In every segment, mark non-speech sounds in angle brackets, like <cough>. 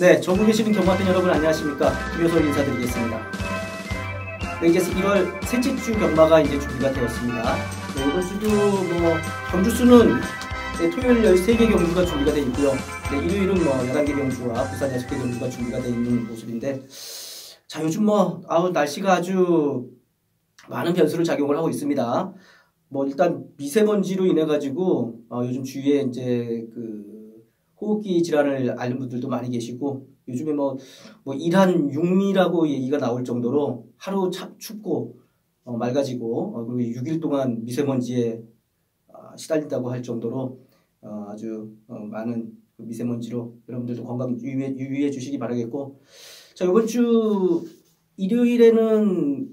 네, 전국에 계시는 경마팬 여러분 안녕하십니까? 김효석 인사드리겠습니다. 네, 이제 1월 셋째 주 경마가 이제 준비가 되었습니다. 네, 이번 주도 뭐 경주 수는 네, 토요일 13개 경주가 준비가 되어 있고요. 네, 일요일은 뭐 11개 경주와 부산 6개 경주가 준비가 되어 있는 모습인데 자, 요즘 뭐 아우 날씨가 아주 많은 변수를 작용을 하고 있습니다. 뭐 일단 미세먼지로 인해 가지고 어, 요즘 주위에 이제 그 호흡기 질환을 앓는 분들도 많이 계시고 요즘에 뭐, 뭐 일한 육미라고 얘기가 나올 정도로 하루 차, 춥고 어, 맑아지고 어, 그리고 6일 동안 미세먼지에 어, 시달린다고 할 정도로 어, 아주 어, 많은 그 미세먼지로 여러분들도 건강 유의해, 유의해 주시기 바라겠고. 자 이번 주 일요일에는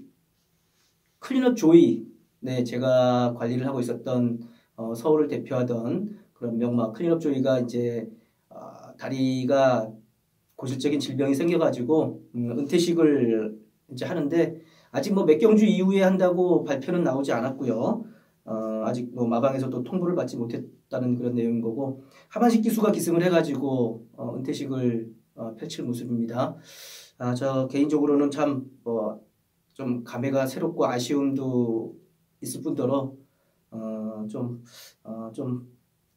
클린업 조이 네 제가 관리를 하고 있었던 어, 서울을 대표하던 그런 명마 클린업 조이가 이제 어, 다리가 고질적인 질병이 생겨가지고 음, 은퇴식을 이제 하는데 아직 뭐 몇 경주 이후에 한다고 발표는 나오지 않았고요. 어, 아직 뭐 마방에서도 통보를 받지 못했다는 그런 내용인 거고 하반식 기수가 기승을 해가지고 어, 은퇴식을 어, 펼칠 모습입니다. 아, 저 개인적으로는 참뭐좀 감회가 새롭고 아쉬움도 있을 뿐더러 어, 좀, 어, 좀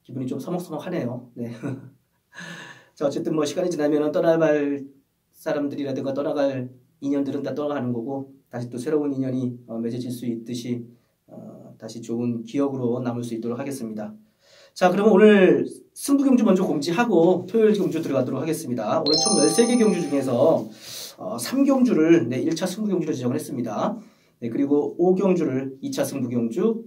기분이 좀 서먹서먹하네요. 네. <laughs> 자, 어쨌든 뭐 시간이 지나면 떠나갈 사람들이라든가 떠나갈 인연들은 다 떠나가는 거고 다시 또 새로운 인연이 어, 맺어질 수 있듯이 어, 다시 좋은 기억으로 남을 수 있도록 하겠습니다. 자, 그러면 오늘 승부 경주 먼저 공지하고 토요일 경주 들어가도록 하겠습니다. 오늘 총 13개 경주 중에서 어, 3경주를 네, 1차 승부 경주로 지정을 했습니다. 네, 그리고 5경주를 2차 승부 경주,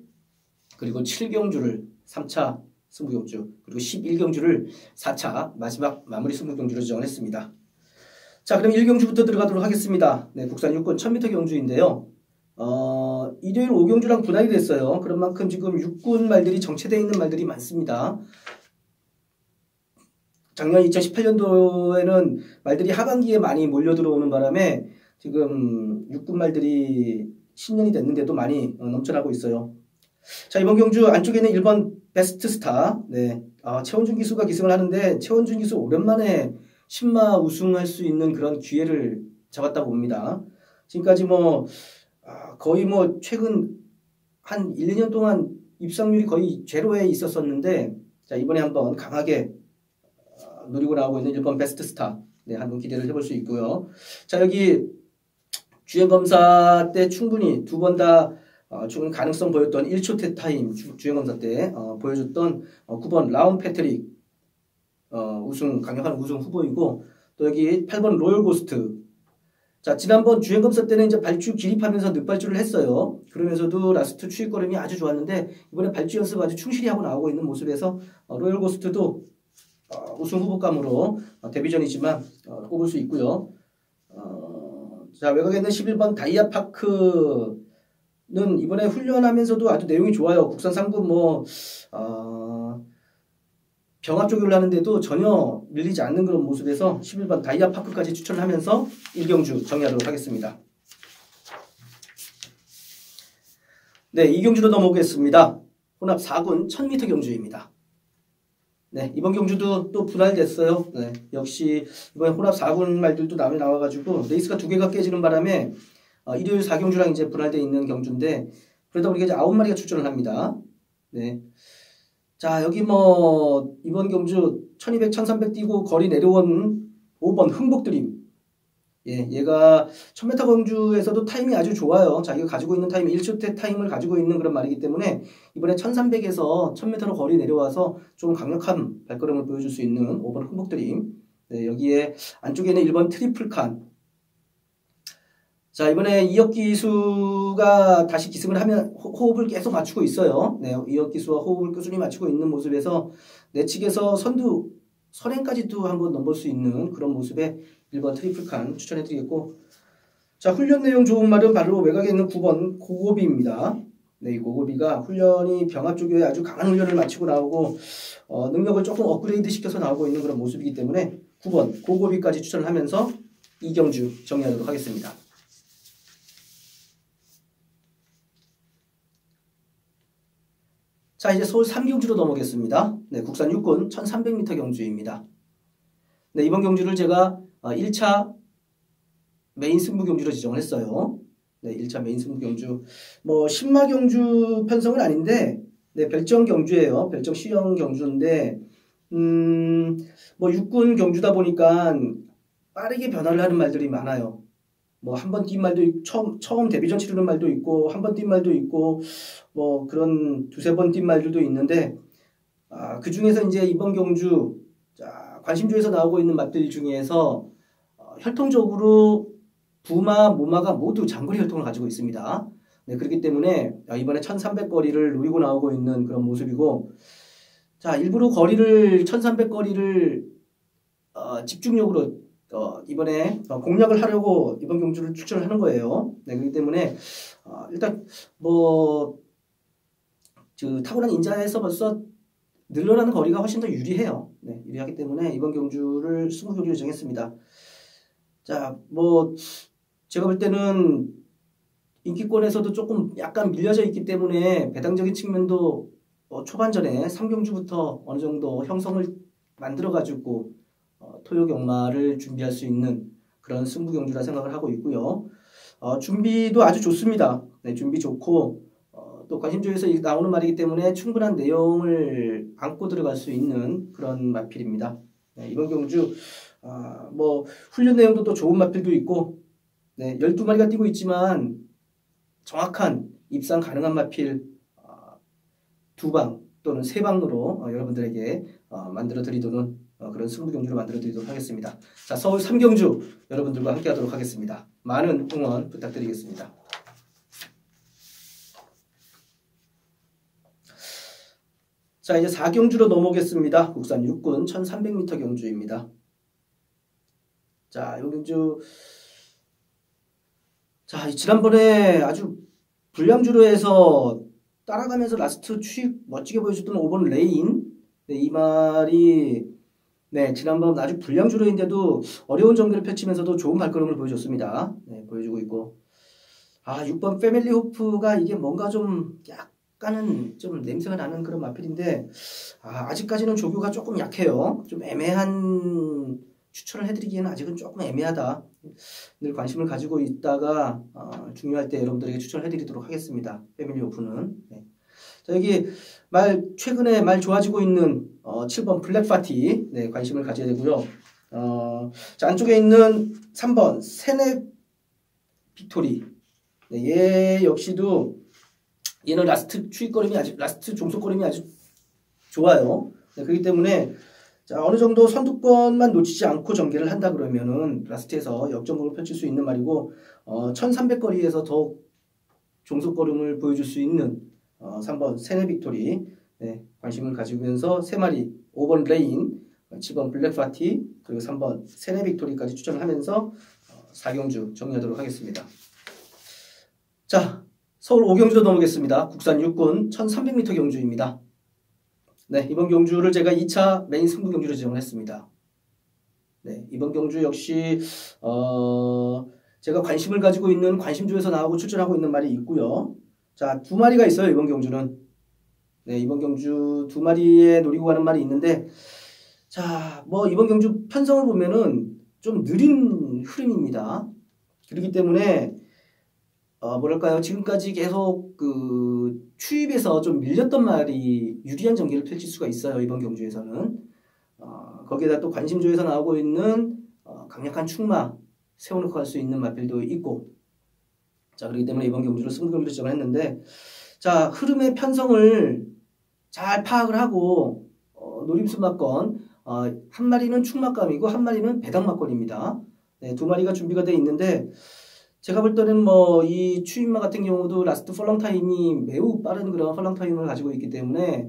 그리고 7경주를 3차 승부 경주, 그리고 11경주를 4차 마지막 마무리 승부 경주로 지정을 했습니다. 자, 그럼 1경주부터 들어가도록 하겠습니다. 네, 국산 육군 1000m 경주인데요. 어, 일요일 5경주랑 분할이 됐어요. 그런 만큼 지금 육군 말들이 정체되어 있는 말들이 많습니다. 작년 2018년도에는 말들이 하반기에 많이 몰려 들어오는 바람에 지금 육군 말들이 신년이 됐는데도 많이 넘쳐나고 있어요. 자, 이번 경주 안쪽에는 1번 베스트 스타. 네. 아, 최원준 기수가 기승을 하는데 최원준 기수 오랜만에 신마 우승할 수 있는 그런 기회를 잡았다고 봅니다. 지금까지 뭐 아, 거의 뭐 최근 한 1, 2년 동안 입상률이 거의 제로에 있었었는데 자, 이번에 한번 강하게 어, 노리고 나오고 있는 1번 베스트 스타. 네, 한번 기대를 해볼 수 있고요. 자, 여기 주행 검사 때 충분히 두 번 다 어, 충분히 가능성 보였던 1초 타임 주행검사 때 어, 보여줬던 어, 9번 라운 패트릭 어, 우승 강력한 우승 후보이고 또 여기 8번 로열 고스트. 자 지난번 주행검사 때는 이제 발주 기립하면서 늑발주를 했어요. 그러면서도 라스트 추입 걸음이 아주 좋았는데 이번에 발주 연습 아주 충실히 하고 나오고 있는 모습에서 어, 로열 고스트도 어, 우승 후보감으로 어, 데뷔전이지만 어, 꼽을 수 있고요. 어, 자 외곽에 있는 11번 다이아파크 는 이번에 훈련하면서도 아주 내용이 좋아요. 국산 상급 뭐 어, 병합 조교를 하는데도 전혀 밀리지 않는 그런 모습에서 11번 다이아 파크까지 추천을 하면서 1경주 정리하도록 하겠습니다. 네, 2경주로 넘어오겠습니다. 혼합 4군 1000m 경주입니다. 네, 이번 경주도 또 분할됐어요. 네, 역시 이번에 혼합 4군 말들도 남이 나와가지고 레이스가 두 개가 깨지는 바람에 어, 일요일 4경주랑 이제 분할되어 있는 경주인데 그러다 보니까 이제 9마리가 출전을 합니다. 네. 자, 여기 뭐 이번 경주 1200, 1300 뛰고 거리 내려온 5번 흥복드림. 예, 얘가 1000m 경주에서도 타임이 아주 좋아요. 자기가 가지고 있는 타임 1초대 타임을 가지고 있는 그런 말이기 때문에 이번에 1300에서 1000m로 거리 내려와서 좀 강력한 발걸음을 보여줄 수 있는 5번 흥복드림. 네, 여기에 안쪽에는 1번 트리플 칸. 자, 이번에 이혁 기수가 다시 기승을 하면 호흡을 계속 맞추고 있어요. 네, 이혁 기수와 호흡을 꾸준히 맞추고 있는 모습에서 내측에서 선두 선행까지도 한번 넘볼 수 있는 그런 모습에 1번 트리플칸 추천해드리겠고 자, 훈련 내용 좋은 말은 바로 외곽에 있는 9번 고고비입니다. 네, 이 고고비가 훈련이 병합 쪽에 아주 강한 훈련을 마치고 나오고 어, 능력을 조금 업그레이드 시켜서 나오고 있는 그런 모습이기 때문에 9번 고고비까지 추천을 하면서 이경주 정리하도록 하겠습니다. 자, 이제 서울 3경주로 넘어겠습니다. 네, 국산 육군 1300m 경주입니다. 네, 이번 경주를 제가 1차 어, 메인 승부 경주로 지정을 했어요. 네, 1차 메인 승부 경주. 뭐 신마 경주 편성은 아닌데 네, 별정 경주예요. 별정 시형 경주인데 음, 뭐 육군 경주다 보니까 빠르게 변화를 하는 말들이 많아요. 뭐 한 번 뛴 말도 처음 처음 데뷔전 치르는 말도 있고 한 번 뛴 말도 있고 뭐 그런 두세 번 뛴 말들도 있는데 아, 그 중에서 이제 이번 경주 자, 관심주에서 나오고 있는 맛들 중에서 어, 혈통적으로 부마, 모마가 모두 장거리 혈통을 가지고 있습니다. 네, 그렇기 때문에 아, 이번에 1300거리를 누리고 나오고 있는 그런 모습이고 자, 일부러 거리를 1300거리를 어, 집중력으로 어, 이번에 어, 공략을 하려고 이번 경주를 출전을 하는 거예요. 네, 그렇기 때문에 어, 일단 뭐 그 타고난 인자에서 벌써 늘어나는 거리가 훨씬 더 유리해요. 네, 유리하기 때문에 이번 경주를 20경주로 정했습니다. 자, 뭐 제가 볼 때는 인기권에서도 조금 약간 밀려져 있기 때문에 배당적인 측면도 어, 초반전에 3경주부터 어느 정도 형성을 만들어가지고 어, 토요 경마를 준비할 수 있는 그런 승부 경주라 생각을 하고 있고요. 어, 준비도 아주 좋습니다. 네, 준비 좋고 또 관심주에서 나오는 말이기 때문에 충분한 내용을 안고 들어갈 수 있는 그런 마필입니다. 네, 이번 경주 아, 뭐 훈련 내용도 또 좋은 마필도 있고 네, 12마리가 뛰고 있지만 정확한 입상 가능한 마필 아, 두방 또는 세 방으로 어, 여러분들에게 어, 만들어 드리도록 어, 그런 승부 경주를 만들어 드리도록 하겠습니다. 자, 서울 3경주 여러분들과 함께 하도록 하겠습니다. 많은 응원 부탁드리겠습니다. 자, 이제 4경주로 넘어오겠습니다. 국산 육군 1300m 경주입니다. 자, 이 경주 자, 지난번에 아주 불량주로 해서 따라가면서 라스트 추익 멋지게 보여줬던 5번 레인 네, 이 말이 네, 지난번 아주 불량주로인데도 어려운 전개를 펼치면서도 좋은 발걸음을 보여줬습니다. 네, 보여주고 있고 아, 6번 패밀리 호프가 이게 뭔가 좀 약, 약간은 좀 냄새가 나는 그런 마필인데 아, 아직까지는 조교가 조금 약해요. 좀 애매한 추천을 해드리기에는 아직은 조금 애매하다. 늘 관심을 가지고 있다가 어, 중요할 때 여러분들에게 추천을 해드리도록 하겠습니다. 패밀리 오픈은. 네. 자, 여기 말 최근에 말 좋아지고 있는 어, 7번 블랙파티 네, 관심을 가져야 되고요. 어, 자, 안쪽에 있는 3번 세네 빅토리 네, 얘 역시도 얘는 라스트 추익거림이 아주 라스트 종속거림이 아주 좋아요. 네, 그렇기 때문에 자, 어느 정도 선두권만 놓치지 않고 전개를 한다 그러면은 라스트에서 역전극을 펼칠 수 있는 말이고 어, 1300거리에서 더 종속거림을 보여줄 수 있는 어, 3번 세네 빅토리 네, 관심을 가지면서 3마리 5번 레인 7번 블랙파티 그리고 3번 세네 빅토리까지 추천을 하면서 어, 4경주 정리하도록 하겠습니다. 자 서울 오경주로 넘어겠습니다. 국산 육군 1300m 경주입니다. 네, 이번 경주를 제가 2차 메인 승부 경주로 지정을 했습니다. 네, 이번 경주 역시 어, 제가 관심을 가지고 있는 관심주에서 나오고 출전하고 있는 말이 있고요. 자, 두 마리가 있어요. 이번 경주는. 네, 이번 경주 두 마리에 노리고 가는 말이 있는데 자, 뭐 이번 경주 편성을 보면은 좀 느린 흐름입니다. 그렇기 때문에 어, 뭐랄까요. 지금까지 계속 그 추입에서 좀 밀렸던 말이 유리한 전개를 펼칠 수가 있어요. 이번 경주에서는. 어, 거기에다 또 관심조에서 나오고 있는 어, 강력한 충마 세워놓고 갈 수 있는 마필도 있고 자 그렇기 때문에 이번 경주를 승부경주로 지정을 했는데 자 흐름의 편성을 잘 파악을 하고 어, 노림수막건 어, 한 마리는 충막감이고 한 마리는 배당막건입니다. 네, 두 마리가 준비가 되어 있는데 제가 볼 때는 뭐 이 추임마 같은 경우도 라스트 펄렁 타임이 매우 빠른 그런 펄렁 타임을 가지고 있기 때문에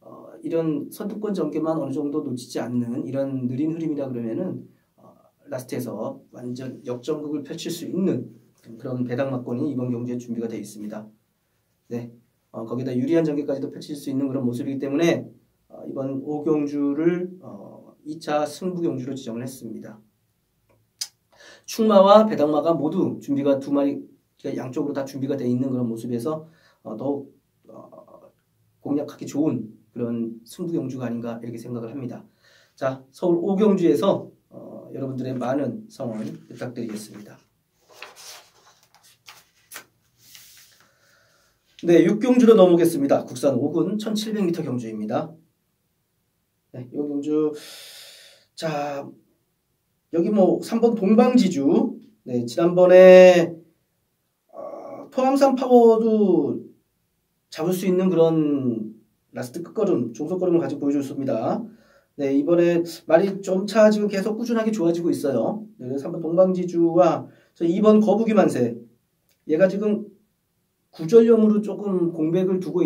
어, 이런 선두권 전개만 어느 정도 놓치지 않는 이런 느린 흐름이라 그러면은 어, 라스트에서 완전 역전극을 펼칠 수 있는 그런 배당막권이 이번 경주에 준비가 되어 있습니다. 네, 어, 거기다 유리한 전개까지도 펼칠 수 있는 그런 모습이기 때문에 어, 이번 5경주를 2차 어, 승부 경주로 지정을 했습니다. 충마와 배당마가 모두 준비가 두 마리 양쪽으로 다 준비가 되어 있는 그런 모습에서 어, 더욱 어, 공략하기 좋은 그런 승부 경주가 아닌가 이렇게 생각을 합니다. 자 서울 오경주에서 어, 여러분들의 많은 성원 부탁드리겠습니다. 네, 6경주로 넘어오겠습니다. 국산 5군 1700m 경주입니다. 네, 이 경주 자 여기 뭐 3번 동방지주 네, 지난번에 어, 포함산 파워도 잡을 수 있는 그런 라스트 끝걸음, 종속걸음을 가지고 보여줬습니다. 네, 이번에 말이 점차 지금 계속 꾸준하게 좋아지고 있어요. 네, 그래서 3번 동방지주와 2번 거북이 만세. 얘가 지금 구절염으로 조금 공백을 두고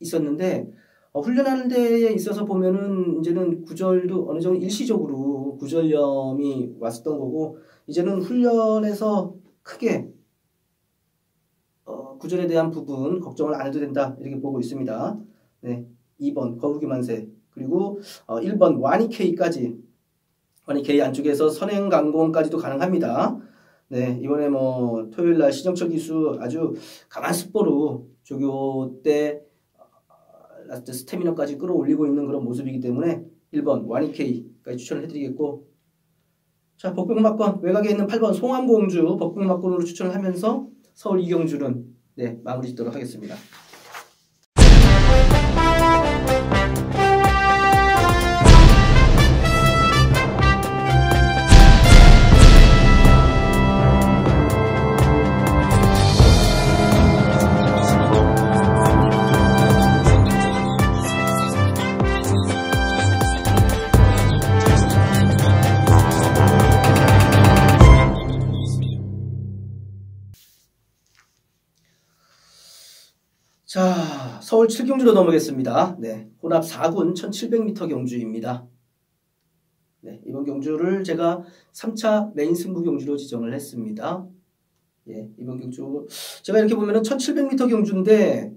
있었는데 어, 훈련하는 데에 있어서 보면은 이제는 구절도 어느 정도 일시적으로 구절염이 왔었던 거고 이제는 훈련에서 크게 어, 구절에 대한 부분 걱정을 안 해도 된다 이렇게 보고 있습니다. 네, 2번 거북이 만세 그리고 어, 1번 와니케이까지 와니케이 안쪽에서 선행 강공까지도 가능합니다. 네, 이번에 뭐 토요일 날 시정철 기수 아주 강한 습보로 조교 때 어, 스태미너까지 끌어올리고 있는 그런 모습이기 때문에 1번 와니케이까지 추천을 해드리겠고 자 복병막권 외곽에 있는 8번 송암공주 복병막권으로 추천을 하면서 서울 이경주는 네 마무리 짓도록 하겠습니다. 서울 7경주로 넘어가겠습니다. 네, 혼합 4군 1700m 경주입니다. 네, 이번 경주를 제가 3차 메인 승부 경주로 지정을 했습니다. 예, 이번 경주 제가 이렇게 보면은 1700m 경주인데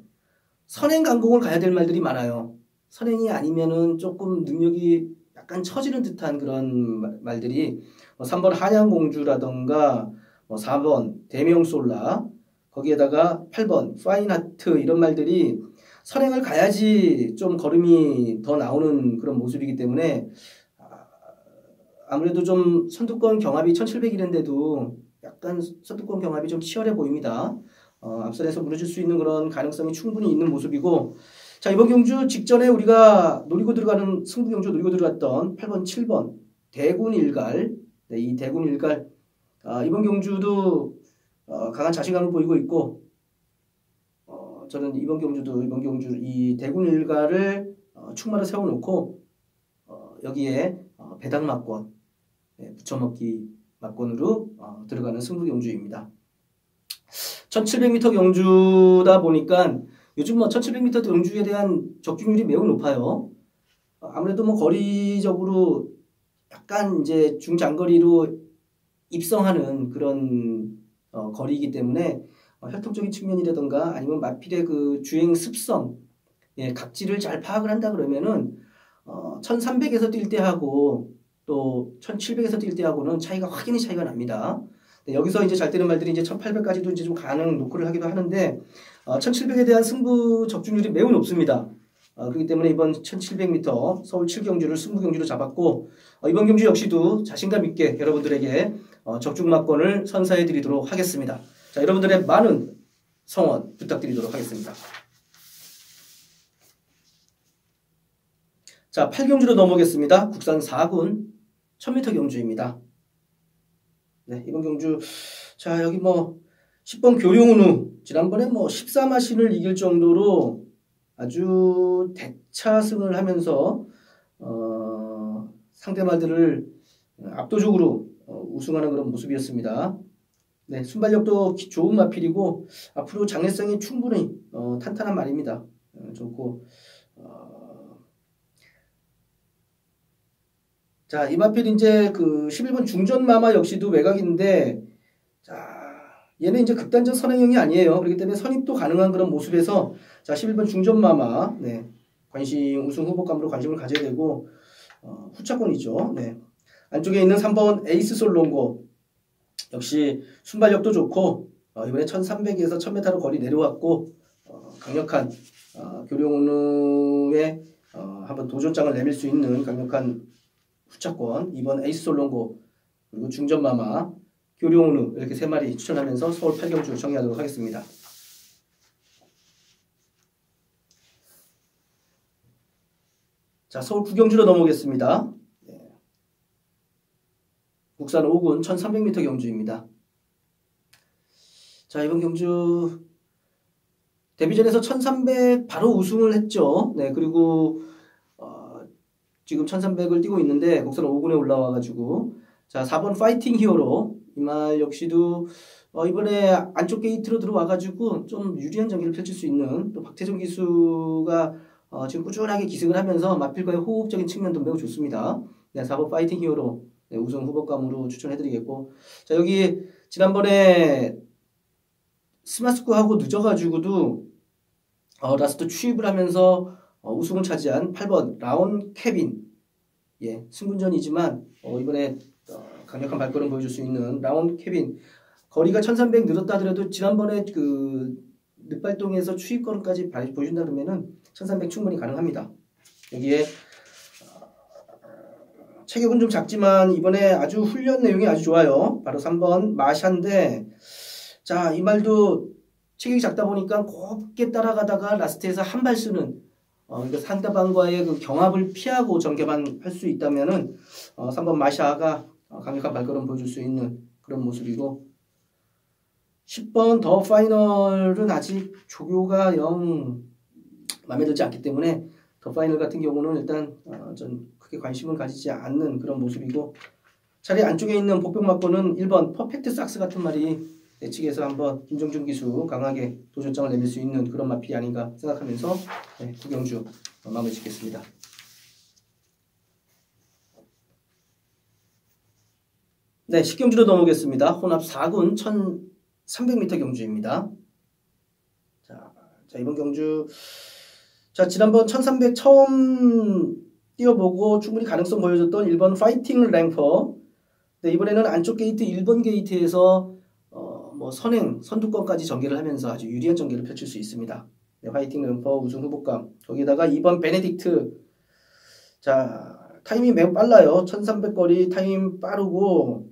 선행 강공을 가야 될 말들이 많아요. 선행이 아니면은 조금 능력이 약간 처지는 듯한 그런 말들이 3번 뭐 한양공주라던가 4번 뭐 대명솔라 거기에다가 8번 파인하트 이런 말들이 선행을 가야지 좀 걸음이 더 나오는 그런 모습이기 때문에 아, 아무래도 좀 선두권 경합이 1700이랬는데도 약간 선두권 경합이 좀 치열해 보입니다. 어, 앞선에서 무너질 수 있는 그런 가능성이 충분히 있는 모습이고 자 이번 경주 직전에 우리가 노리고 들어가는 승부 경주 노리고 들어갔던 8번 7번 대군 일갈 네, 이 대군 일갈 아, 이번 경주도 어, 강한 자신감을 보이고 있고 어, 저는 이번 경주도 이번 경주 이 대군 일가를 어, 충마를 세워놓고 어, 여기에 어, 배당 막권 네, 부처먹기 막권으로 어, 들어가는 승부 경주입니다. 1700m 경주다 보니까 요즘 뭐 1700m 경주에 대한 적중률이 매우 높아요. 어, 아무래도 뭐 거리적으로 약간 이제 중장거리로 입성하는 그런 어, 거리이기 때문에 어, 혈통적인 측면이라든가 아니면 마필의 그 주행 습성, 예, 각질을 잘 파악을 한다 그러면은 어, 1300에서 뛸 때하고 또 1700에서 뛸 때하고는 차이가 확연히 차이가 납니다. 네, 여기서 이제 잘 되는 말들이 이제 1800까지도 이제 좀 가능 노크를 하기도 하는데 어, 1700에 대한 승부 적중률이 매우 높습니다. 어, 그렇기 때문에 이번 1700m 서울 7경주를 승부 경주로 잡았고 어, 이번 경주 역시도 자신감 있게 여러분들에게 어, 적중막권을 선사해 드리도록 하겠습니다. 자, 여러분들의 많은 성원 부탁드리도록 하겠습니다. 자, 8경주로 넘어오겠습니다. 국산 4군 1000m 경주입니다. 네, 이번 경주 자, 여기 뭐 10번 교룡은우 지난번에 뭐 14마신을 이길 정도로 아주 대차승을 하면서 어, 상대마들을 압도적으로 어, 우승하는 그런 모습이었습니다. 네, 순발력도 좋은 마필이고 앞으로 장래성이 충분히 어, 탄탄한 말입니다. 어, 좋고 어... 자, 이 마필 이제 그 11번 중전 마마 역시도 외곽인데 자, 얘는 이제 극단적 선행형이 아니에요. 그렇기 때문에 선입도 가능한 그런 모습에서 자, 11번 중전 마마 네. 관심 우승 후보감으로 관심을 가져야 되고 어, 후차권이죠. 네. 안쪽에 있는 3번 에이스 솔롱고 역시 순발력도 좋고 어, 이번에 1300에서 1000m로 거리 내려왔고 어, 강력한 어, 교룡우의 어, 한번 도전장을 내밀 수 있는 강력한 후차권 2번 에이스 솔롱고 그리고 중전마마 교룡우 이렇게 세 마리 추천하면서 서울 8경주 정리하도록 하겠습니다. 자 서울 9경주로 넘어오겠습니다. 네. 국산 5군 1300m 경주입니다. 자 이번 경주 데뷔전에서 1300 바로 우승을 했죠. 네 그리고 어, 지금 1300을 뛰고 있는데 국산 5군에 올라와 가지고 자 4번 파이팅 히어로 이 말 역시도 어, 이번에 안쪽 게이트로 들어와 가지고 좀 유리한 전기를 펼칠 수 있는 또 박태종 기수가 어, 지금 꾸준하게 기승을 하면서 마필과의 호흡적인 측면도 매우 좋습니다. 네, 4번 파이팅 히어로 네, 우승 후보감으로 추천해드리겠고. 자 여기 지난번에 스마스쿠하고 늦어가지고도 어, 라스트 추입을 하면서 어, 우승을 차지한 8번 라온 케빈. 예 승분전이지만 어, 이번에 어, 강력한 발걸음 보여줄 수 있는 라온 케빈. 거리가 1300 늘었다 하더라도 지난번에 그 늑발동에서 추입 걸음까지 보여준다 그러면은 1300 충분히 가능합니다. 여기에 어, 체격은 좀 작지만 이번에 아주 훈련 내용이 아주 좋아요. 바로 3번 마샨데 자, 이 말도 체격이 작다 보니까 곱게 따라가다가 라스트에서 한 발 쓰는 어, 그러니까 상대방과의 그 경합을 피하고 전개만 할 수 있다면은 어, 3번 마샤가 강력한 발걸음 보여줄 수 있는 그런 모습이고 10번 더 파이널은 아직 조교가 영 마음에 들지 않기 때문에 더 파이널 같은 경우는 일단 어, 전 크게 관심을 가지지 않는 그런 모습이고 자리 안쪽에 있는 복병맞고는 1번 퍼펙트 삭스 같은 말이 내 측에서 한번 김정준 기수 강하게 도전장을 내밀 수 있는 그런 마필이 아닌가 생각하면서 네, 구경주 마무리 짓겠습니다. 네, 식경주로 넘어오겠습니다. 혼합 4군 1300m 경주입니다. 자, 자, 이번 경주 자, 지난번 1300 처음 뛰어보고 충분히 가능성 보여줬던 1번 파이팅 랭퍼 네, 이번에는 안쪽 게이트 1번 게이트에서 뭐 선행, 선두권까지 전개를 하면서 아주 유리한 전개를 펼칠 수 있습니다. 네, 화이팅 램퍼 우승 후보감. 거기다가 2번 베네딕트. 자, 타임이 매우 빨라요. 1300거리 타임 빠르고,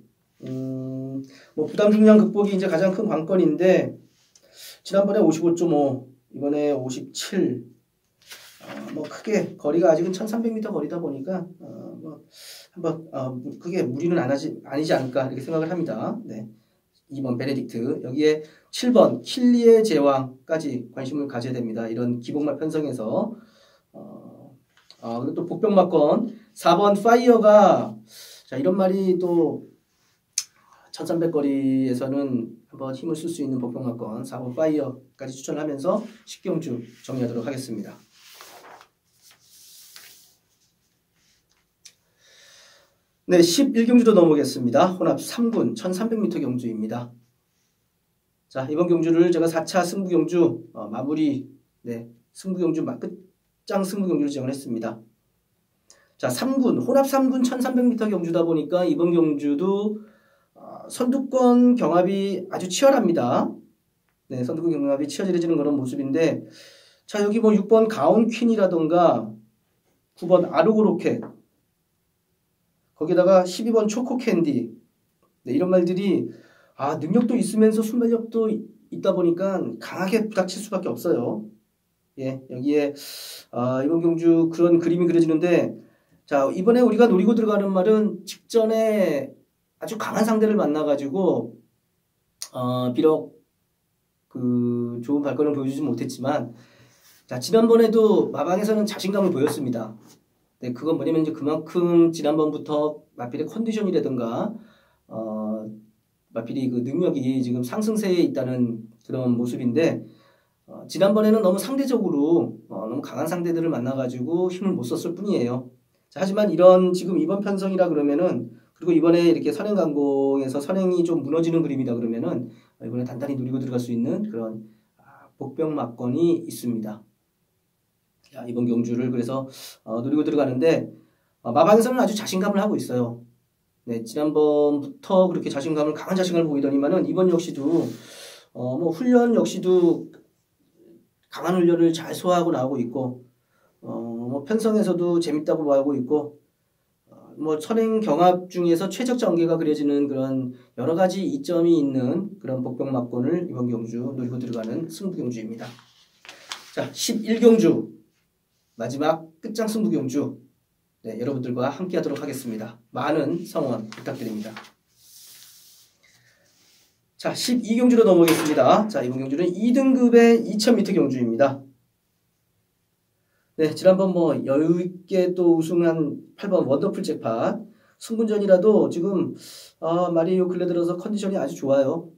음, 뭐 부담 중량 극복이 이제 가장 큰 관건인데, 지난번에 55.5, 이번에 57. 어, 뭐 크게 거리가 아직은 1300m 거리다 보니까, 어, 뭐 한번, 어, 크게 무리는 안 하지, 아니지 않을까, 이렇게 생각을 합니다. 네. 2번 베네딕트 여기에 7번 킬리의 제왕까지 관심을 가져야 됩니다. 이런 기복말 편성에서 어, 어, 그리고 또 복병마권 4번 파이어가 자 이런 말이 또 1300거리에서는 한번 힘을 쓸 수 있는 복병마권 4번 파이어까지 추천하면서 식경주 정리하도록 하겠습니다. 네, 11경주도 넘어오겠습니다. 혼합 3군 1300m 경주입니다. 자, 이번 경주를 제가 4차 승부 경주 어, 마무리 네, 승부 경주 끝장 승부 경주를 지원했습니다. 자, 3군 혼합 3군 1300m 경주다 보니까 이번 경주도 어, 선두권 경합이 아주 치열합니다. 네, 선두권 경합이 치열해지는 그런 모습인데 자, 여기 뭐 6번 가온 퀸이라던가 9번 아르고 로켓 거기다가 12번 초코 캔디 네, 이런 말들이 아 능력도 있으면서 순발력도 있다 보니까 강하게 부닥칠 수밖에 없어요. 예 여기에 아, 이번 경주 그런 그림이 그려지는데 자 이번에 우리가 노리고 들어가는 말은 직전에 아주 강한 상대를 만나가지고 어, 비록 그 좋은 발걸음을 보여주지 못했지만 자 지난번에도 마방에서는 자신감을 보였습니다. 네, 그건 뭐냐면 이제 그만큼 지난번부터 마필의 컨디션이라든가 어, 마필이 그 능력이 지금 상승세에 있다는 그런 모습인데 어, 지난번에는 너무 상대적으로 어, 너무 강한 상대들을 만나가지고 힘을 못 썼을 뿐이에요. 자, 하지만 이런 지금 이번 편성이라 그러면은 그리고 이번에 이렇게 선행 강공에서 선행이 좀 무너지는 그림이다 그러면은 이번에 단단히 누리고 들어갈 수 있는 그런 아, 복병 막건이 있습니다. 이번 경주를 그래서 어, 노리고 들어가는데 어, 마방에서는 아주 자신감을 하고 있어요. 네, 지난번부터 그렇게 자신감을 강한 자신감을 보이더니만은 이번 역시도 어, 뭐 훈련 역시도 강한 훈련을 잘 소화하고 나오고 있고 어, 뭐 편성에서도 재밌다고 말하고 있고 어, 뭐 선행 경합 중에서 최적 전개가 그려지는 그런 여러 가지 이점이 있는 그런 복병 막권을 이번 경주 노리고 들어가는 승부 경주입니다. 자, 11경주 마지막 끝장 승부 경주 네, 여러분들과 함께 하도록 하겠습니다. 많은 성원 부탁드립니다. 자, 12경주로 넘어가겠습니다. 자, 이번 경주는 2등급의 2000m 경주입니다. 네, 지난번 뭐 여유있게 또 우승한 8번 원더풀 잭팟 승분전이라도 지금 아, 마리오 근래 들어서 컨디션이 아주 좋아요.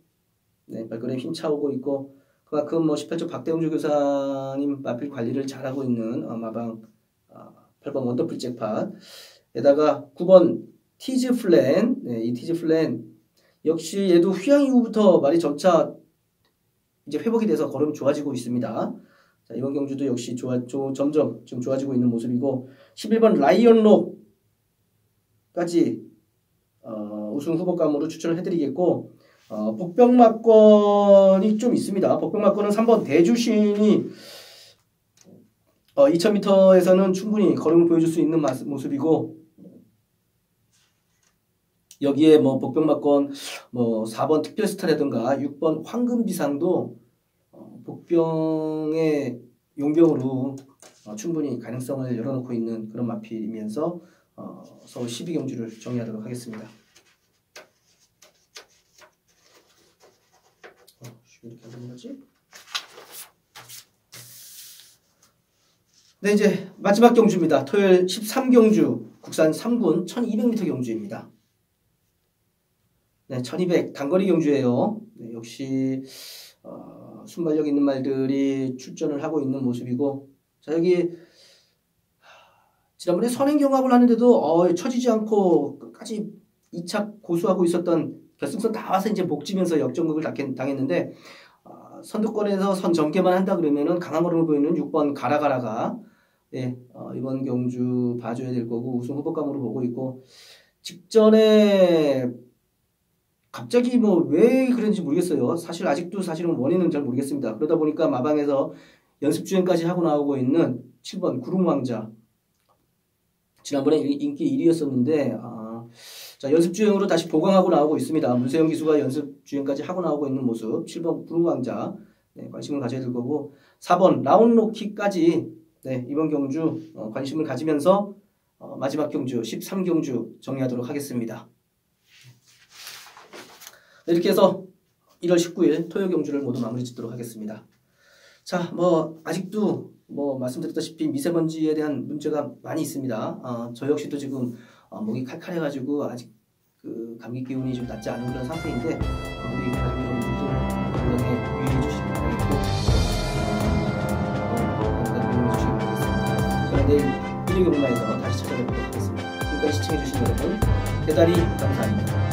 네, 발걸음에 힘차오고 있고 그만큼 뭐 18조 박대웅 교사님 마필 관리를 잘하고 있는 어, 마방 어, 8번 원더풀 잭팟 에다가 9번 티즈 플랜 네, 이 티즈 플랜 역시 얘도 휴양 이후부터 말이 점차 이제 회복이 돼서 걸음 좋아지고 있습니다. 자, 이번 경주도 역시 좋아, 조, 점점 좀 좋아지고 있는 모습이고 11번 라이언록까지 어, 우승 후보 감으로 추천을 해드리겠고 어, 복병막권이 좀 있습니다. 복병막권은 3번 대주신이 어, 2000m에서는 충분히 걸음을 보여줄 수 있는 모습이고 여기에 뭐 복병막권 뭐 4번 특별스타라든가 6번 황금비상도 복병의 용병으로 어, 충분히 가능성을 열어놓고 있는 그런 마필이면서 어, 서울 12경주를 정리하도록 하겠습니다. 이렇게 하는 거지? 네, 이제 마지막 경주입니다. 토요일 13경주 국산 3군 1200m 경주입니다. 네, 1200 단거리 경주예요. 네, 역시 어, 순발력 있는 말들이 출전을 하고 있는 모습이고 자 여기 지난번에 선행 경합을 하는데도 어, 처지지 않고 끝까지 2차 고수하고 있었던 결승선 다 와서 이제 목지면서 역전극을 당했는데 어, 선두권에서 선 전개만 한다 그러면은 강한 걸음을 보이는 6번 가라가라가 예, 어, 이번 경주 봐줘야 될 거고 우승 후보감으로 보고 있고 직전에 갑자기 뭐 왜 그런지 모르겠어요. 사실 아직도 사실은 원인은 잘 모르겠습니다. 그러다 보니까 마방에서 연습 주행까지 하고 나오고 있는 7번 구름왕자. 지난번에 인기 1위였었는데 아, 자 연습 주행으로 다시 보강하고 나오고 있습니다. 문세영 기수가 연습 주행까지 하고 나오고 있는 모습. 7번 구름왕자. 네, 관심을 가져야 될 거고 4번 라운로키까지 네, 이번 경주 어, 관심을 가지면서 어, 마지막 경주 13경주 정리하도록 하겠습니다. 네, 이렇게 해서 1월 19일 토요 경주를 모두 마무리 짓도록 하겠습니다. 자, 뭐 아직도 뭐 말씀드렸다시피 미세먼지에 대한 문제가 많이 있습니다. 어, 저 역시도 지금 어, 목이 칼칼해가지고 아직 그 감기 기운이 좀 낮지 않은 그런 상태인데 어, 우리 가족 여러분들도 건강에 유의해 주시기 바라겠고 어, 건강에 유의해 주시기 바라겠습니다. 저는 내일 일요일 경마에서 다시 찾아뵙도록 하겠습니다. 지금까지 시청해주신 여러분 대단히 감사합니다.